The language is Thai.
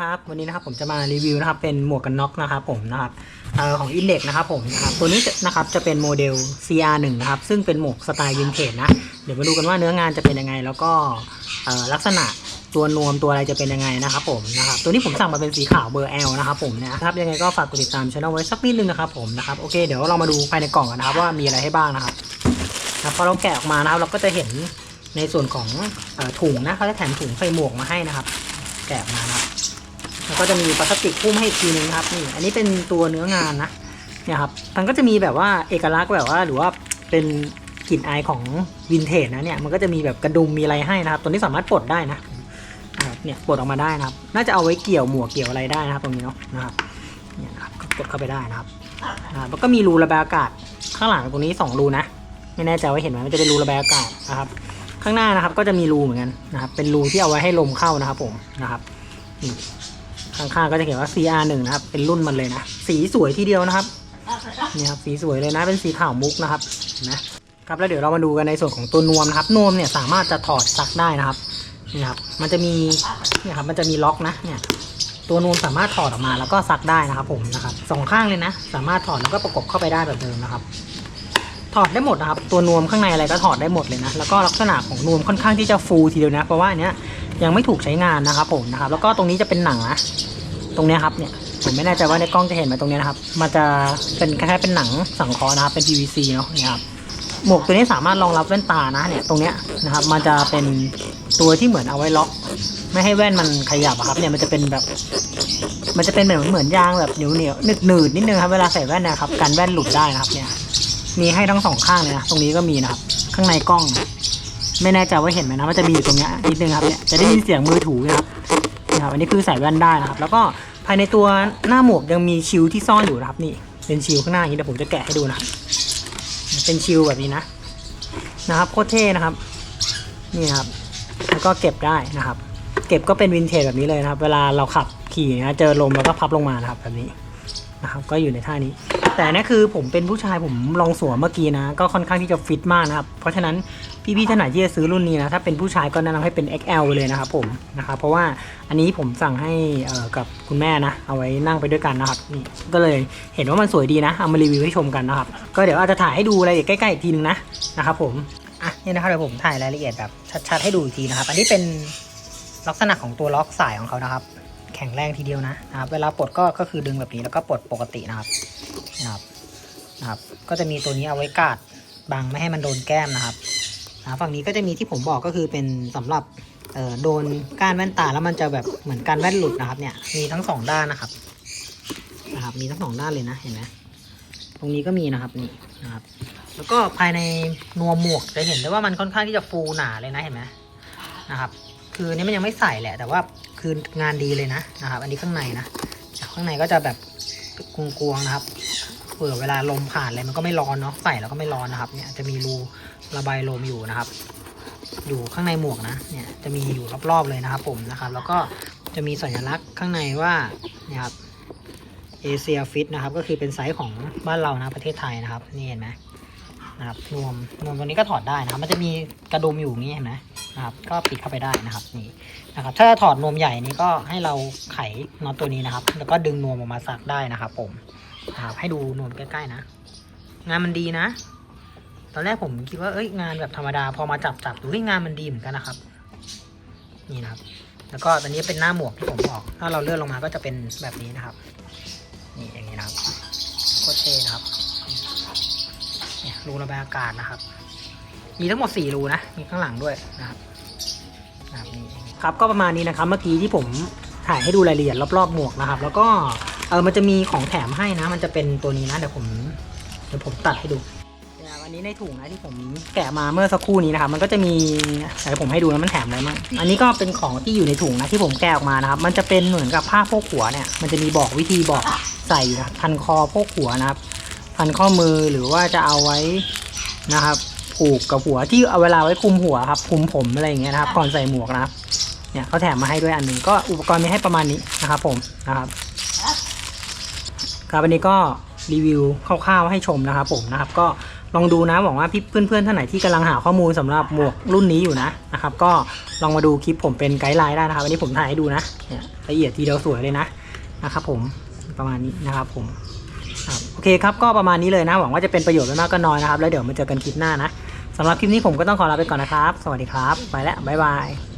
วัสดีครับวันนี้นะครับผมจะมารีวิวนะครับเป็นหมวกกันน็อกนะครับผมนะครับออของ Index นะครับผมนะครับตัวนี้นะครับจะเป็นโมเดล CR1 นะครับซึ่งเป็นหมวกสไตล์วินเทจนะเดี๋ยวมาดูกันว่าเนื้องานจะเป็นยังไง แล้วก็ลักษณะตัวนวมตัวอะไรจะเป็นยังไงนะครับผมนะครับตัวนี้ผมสั่งมาเป็นสีขาวเบอร์ L นะครับผมนะครับยังไงก็ฝากกดติดตามช่องไว้สักนิดนึงนะครับผมนะครับโอเคเดี๋ยวเรามาดูภายในกล่องกันนะครับว่ามีอะไรให้บ้างนะครับนะพอเราแกะออกมานะครับเราก็จะเห็นในส่วนของออถุงนะเขาจะแถมถุงใส่หมวกมาให้นะครับ แกะออกมานะครับ ก็จะมีพลาสติกหุ้มให้อีกทีนึงนะครับนี่อันนี้เป็นตัวเนื้องานนะเนี่ยครับมันก็จะมีแบบว่าเอกลักษณ์แบบว่าหรือว่าเป็นกลิ่นอายของวินเทจนะเนี่ยมันก็จะมีแบบกระดุมมีอะไรให้นะครับตัวนี้สามารถปลดได้นะเนี่ยปลดออกมาได้นะครับ น่าจะเอาไว้เกี่ยวหมวกเกี่ยวอะไรได้นะครับตรงนี้เนาะนะครับเนี่ยนะครับกดเข้าไปได้นะครับแล้วก็มีรูระบายอากาศข้างหลังตรงนี้สองรูนะไม่แน่ใจว่าเห็นไหมมันจะเป็นรูระบายอากาศนะครับ ข้างหน้านะครับก็จะมีรูเหมือนกันนะครับเป็นรูที่เอาไว้ให้ลมเข้านะครับผมนะครับนี่ ข้างๆก็จะเขียนว่า CR1 นะครับ เป็นรุ่นมันเลยนะ สีสวยทีเดียวนะครับ นี่ครับ สีสวยเลยนะ เป็นสีขาวมุกนะครับ นะครับ แล้วเดี๋ยวเรามาดูกันในส่วนของตัวนวมนะครับ นวมเนี่ยสามารถจะถอดซักได้นะครับ นี่ครับ มันจะมี เนี่ยครับ มันจะมีล็อกนะ เนี่ย ตัวนวมสามารถถอดออกมาแล้วก็ซักได้นะครับ ผมนะครับสองข้างเลยนะ สามารถถอดแล้วก็ประกบเข้าไปได้แบบเดิมนะครับถอดได้หมดนะครับตัวนวมข้างในอะไรก็ถอดได้หมดเลยนะแล้วก็ลักษณะของนวมค่อนข้างที่จะฟูทีเดียวนะ เพราะว่าอันเนี้ย ยังไม่ถูกใช้งานนะครับผมนะครับ แล้วก็ตรงนี้จะเป็นหนังนะตรงนี้ครับเนี่ยผมไม่แน่ใจว่าในกล้องจะเห็นไหมตรงนี้นะครับ มันจะเป็นคล้ายๆเป็นหนังสังเคราะห์นะครับเป็น PVC เนาะนี่ครับหมวกตัวนี้สามารถรองรับแว่นตานะเนี่ยตรงเนี้ยนะครับ มันจะเป็นตัวที่เหมือนเอาไว้ล็อก ไม่ให้แว่นมันขยับอะครับเนี่ยมันจะเป็นแบบ มันจะเป็นเหมือนเหมือนยางแบบเหนียวเหนียวหนืดหนืดนิดนึงครับเวลาใส่แว่นนะครับกันแว่นหลุดได้นะครับเนี่ยมีให้ทั้งสองข้างเลยนะตรงนี้ก็มีนะครับ ข้างในกล้อง ไม่แน่ใจว่าเห็นไหมนะมันจะมีอยู่ตรงเนี้ยนิดนึงครับเนี่ยจะได้ยินเสียงมือถูนะครับนะครับอันนี้คือใส่แว่นได้นะครับ แล้วก็ภายในตัวหน้าหมวกยังมีชิลที่ซ่อนอยู่นะครับ นี่เป็นชิลข้างหน้าอย่างนี้เดี๋ยวผมจะแกะให้ดูนะเป็นชิลแบบนี้นะนะครับโคตรเท่นะครับ นี่ครับ แล้วก็เก็บได้นะครับ เก็บก็เป็นวินเทจแบบนี้เลยนะครับ เวลาเราขับขี่นะเจอลมเราก็พับลงมานะครับแบบนี้นะครับ ก็อยู่ในท่านี้ แต่อันนี่คือผมเป็นผู้ชายผมลองสวมเมื่อกี้นะ ก็ค่อนข้างที่จะฟิตมากนะครับ เพราะฉะนั้นพี่ๆท่านไหนที่จะซื้อรุ่นนี้นะถ้าเป็นผู้ชายก็แนะนำให้เป็น XL ไปเลยนะครับผมนะครับเพราะว่าอันนี้ผมสั่งให้กับคุณแม่นะ เอาไว้นั่งไปด้วยกันนะครับนี่ก็เลยเห็นว่ามันสวยดีนะเอามารีวิวให้ชมกันนะครับ ก็เดี๋ยวอาจจะถ่ายให้ดูรายละเอียดใกล้ๆอีกทีนึงนะนะครับผมอะนี่นะครับเดี๋ยวผมถ่ายรายละเอียดแบบชัดๆให้ดูอีกทีนะครับ อันนี้เป็นลักษณะของตัวล็อกสายของเขานะครับ แข็งแรงทีเดียวนะนะครับ เวลาปลดก็ก็คือดึงแบบนี้แล้วก็ปลดปกตินะครับ นะครับนะครับ ก็จะมีตัวนี้เอาไว้กาดบังไม่ให้มันโดนแก้มนะครับนะฝั่งนี้ก็จะมีที่ผมบอกก็คือเป็นสำหรับโดนก้านแว่นตาแล้วมันจะแบบเหมือนการแว่นหลุดนะครับ เนี่ยมีทั้งสองด้านนะครับนะครับ มีทั้งสองด้านเลยนะเห็นไหมตรงนี้ก็มีนะครับนี่นะครับ แล้วก็ภายในนัวหมวกจะเห็นได้ว่ามันค่อนข้างที่จะฟูหนาเลยนะเห็นไหมนะครับ คือนี้มันยังไม่ใส่แหละ แต่ว่าคืองานดีเลยนะนะครับ อันนี้ข้างในนะข้างในก็จะแบบกวงๆนะครับ ผื่อเวลาลมผ่านอะไรมันก็ไม่ร้อนเนาะใส่แล้วก็ไม่ร้อนนะครับเนี่ยจะมีรูระบายลมอยู่นะครับ อยู่ข้างในหมวกนะเนี่ยจะมีอยู่รอบๆเลยนะครับผมนะครับ แล้วก็จะมีสัญลักษณ์ข้างในว่าเนี่ยครับเอเชียฟิตนะครับก็คือเป็นไซส์ของบ้านเรานะประเทศไทยนะครับ นี่เห็นไหมนะครับนวมนวมตัวนี้ก็ถอดได้นะครับ มันจะมีกระดุมอยู่งนี้เห็นไหมนะครับ ก็ปิดเข้าไปได้นะครับนี่นะครับ ถ้าถอดนวมใหญ่นี้ก็ให้เราไขน็อตตัวนี้นะครับ แล้วก็ดึงนวมออกมาซักได้นะครับผม ครับให้ดูนวมใกล้ๆนะ งานมันดีนะ ตอนแรกผมคิดว่าเอ้ยงานแบบธรรมดา พอมาจับจับดูเฮ้ยงานมันดีเหมือนกันนะครับ นี่นะครับ แล้วก็ตอนนี้เป็นหน้าหมวกที่ผมบอก ถ้าเราเลื่อนลงมาก็จะเป็นแบบนี้นะครับ นี่อย่างนี้นะครับโคตรเท่นะครับเนี่ยรูระบายอากาศนะครับ มีทั้งหมด 4 รูนะ มีข้างหลังด้วยนะครับนะครับนี่ครับก็ประมาณนี้นะครับ เมื่อกี้ที่ผมถ่ายให้ดูรายละเอียดรอบๆหมวกนะครับ แล้วก็ เออมันจะมีของแถมให้นะ มันจะเป็นตัวนี้นะเดี๋ยวผมเดี๋ยวผมตัดให้ดูเนี่ยวันนี้ในถุงนะที่ผมแกะมาเมื่อสักครู่นี้นะครับมันก็จะมีเดี๋ยวผมให้ดูนะมันแถมอะไรบ้างอันนี้ก็เป็นของที่อยู่ในถุงนะที่ผมแกะออกมานะครับ มันจะเป็นเหมือนกับผ้าโพกหัวเนี่ยมันจะมีบอกวิธีบอกใส่อยู่นะพันคอโพกหัวนะครับ พันข้อมือหรือว่าจะเอาไว้นะครับผูกกับหัวที่เอาเวลาไว้คลุมหัวครับคลุมผมอะไรอย่างเงี้ยนะครับก่อนใส่หมวกนะครับเนี่ยเขาแถมมาให้ด้วยอันหนึ่งก็อุปกรณ์มีให้ประมาณนี้นะครับผมนะครับ ครับอันนี้ก็รีวิวคร่าวๆให้ชมนะครับผมนะครับก็ลองดูนะหวังว่าพี่เพื่อนๆท่านไหนที่กำลังหาข้อมูลสำหรับหมวกรุ่นนี้อยู่นะนะครับ ก็ลองมาดูคลิปผมเป็นไกด์ไลน์ได้นะครับ อันนี้ผมถ่ายให้ดูนะเนี่ยละเอียดทีเดียวสวยเลยนะนะครับ ผมประมาณนี้นะครับผมโอเคครับก็ประมาณนี้เลยนะ หวังว่าจะเป็นประโยชน์ไม่มากก็น้อยนะครับ แล้วเดี๋ยวมาเจอกันคลิปหน้านะสำหรับคลิปนี้ผมก็ต้องขอลาไปก่อนนะครับ สวัสดีครับ ไปแล้วบ๊ายบาย